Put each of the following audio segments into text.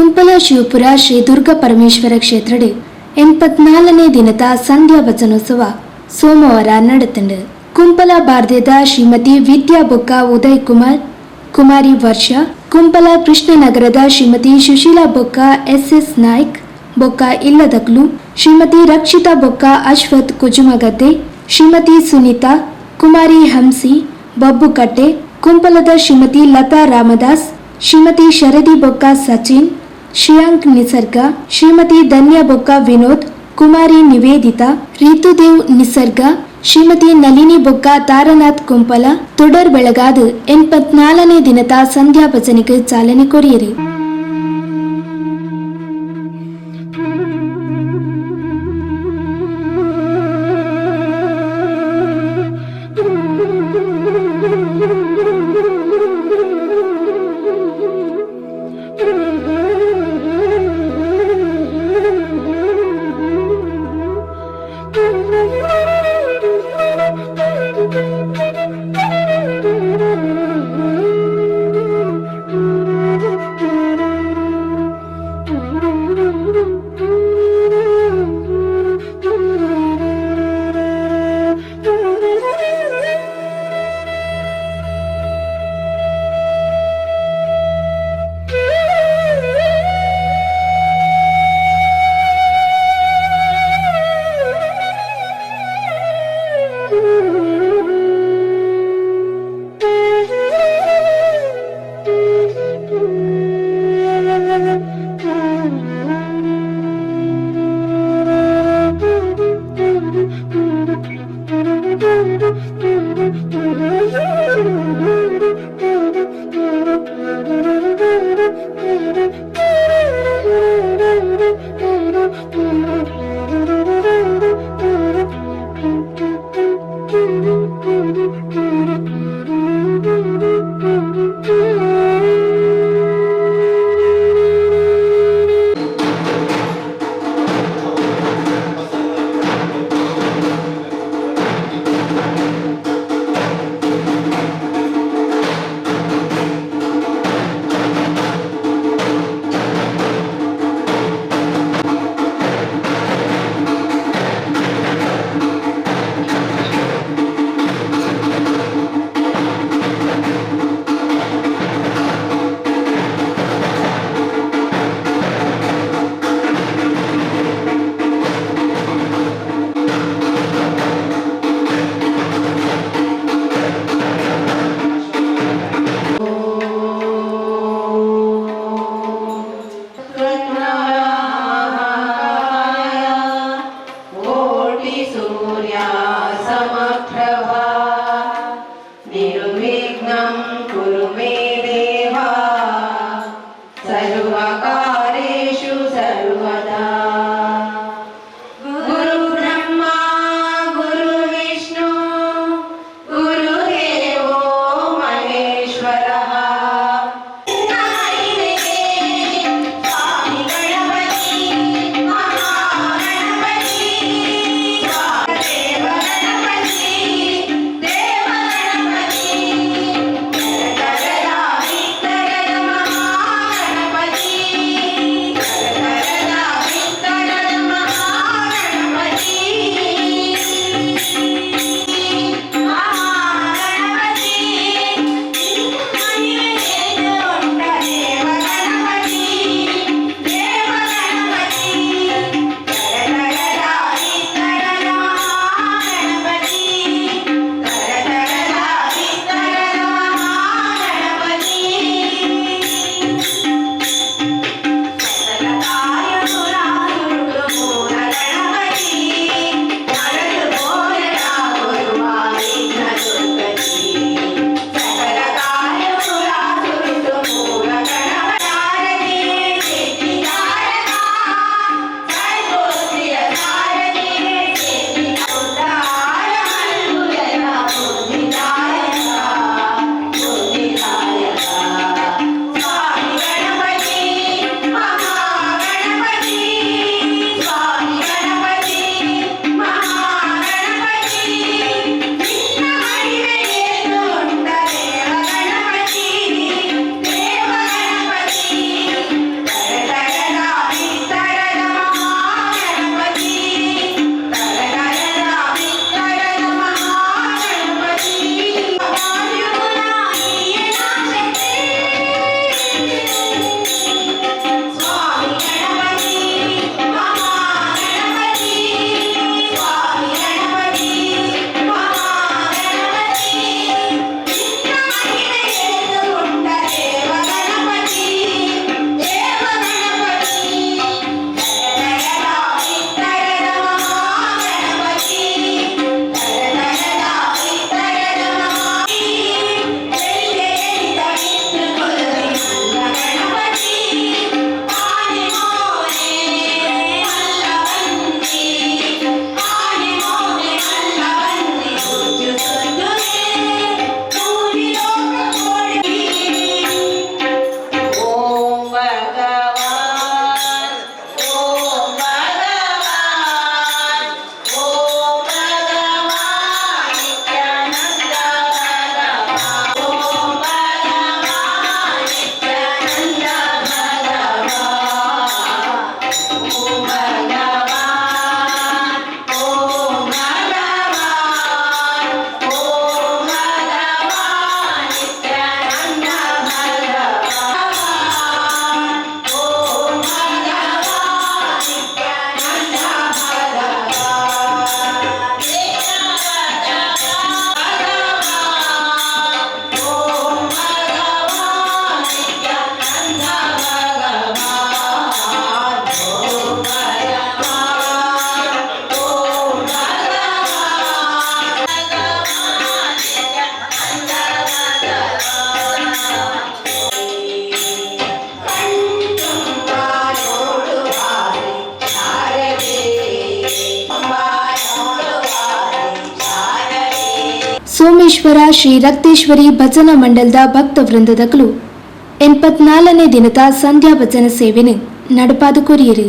ಕುಂಪಲ ಶಿವಪುರ ಶ್ರೀ ದುರ್ಗ ಪರಮೇಶ್ವರ ಕ್ಷೇತ್ರಡೆ ಎಂಬತ್ನಾಲ್ಕನೇ ದಿನದ ಸಂಧ್ಯಾ ವಚನೋತ್ಸವ ಸೋಮವಾರ ನಡೆತಂಡು. ಕುಂಪಲ ಬಾರ್ದ್ಯದ ಶ್ರೀಮತಿ ವಿದ್ಯಾ ಬೊಕ್ಕ ಉದಯ್ ಕುಮಾರ್ ಕುಮಾರಿ ವರ್ಷ, ಕುಂಪಲ ಕೃಷ್ಣನಗರದ ಶ್ರೀಮತಿ ಸುಶೀಲಾ ಬೊಕ್ಕ ಎಸ್ ಎಸ್ ನಾಯ್ಕ್, ಬೊಕ್ಕ ಇಲ್ಲದಕ್ಲು, ಶ್ರೀಮತಿ ರಕ್ಷಿತಾ ಬೊಕ್ಕ ಅಶ್ವಥ್ ಕುಜುಮಗದ್ದೆ, ಶ್ರೀಮತಿ ಸುನೀತಾ, ಕುಮಾರಿ ಹಂಸಿ ಬಬ್ಬುಕಟ್ಟೆ ಕುಂಪಲದ ಶ್ರೀಮತಿ ಲತಾ ರಾಮದಾಸ್, ಶ್ರೀಮತಿ ಶರದಿ ಬೊಕ್ಕ ಸಚಿನ್ ಶಿಯಾಂಕ್ ನಿಸರ್ಗ, ಶ್ರೀಮತಿ ಧನ್ಯ ಬೊಕ್ಕ ವಿನೋದ್, ಕುಮಾರಿ ನಿವೇದಿತ, ರೀತುದೇವ್ ನಿಸರ್ಗ, ಶ್ರೀಮತಿ ನಲಿನಿ ಬೊಕ್ಕ ತಾರನಾಥ್ ಕುಂಪಲ, ತೊಡರ್ ಬೆಳಗಾದು எண்பத்தி ದಿನದ ಸಂಧ್ಯಾ ಭಜನೆಗೆ ಚಾಲನೆ ಕೊರಿಯರಿ ಸೋಮೇಶ್ವರ ಶ್ರೀ ರಕ್ತೇಶ್ವರಿ ಭಜನಾ ಮಂಡಲದ ಭಕ್ತ ವೃಂದದಗಳು ಎನ್ಪತ್ನಾಲ್ಕನೇ ದಿನದ ಸಂಧ್ಯಾ ಭಜನ ಸೇವೆನೆ ನಡಪಾದು ಕೊರಿಯರು.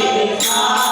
Krishna.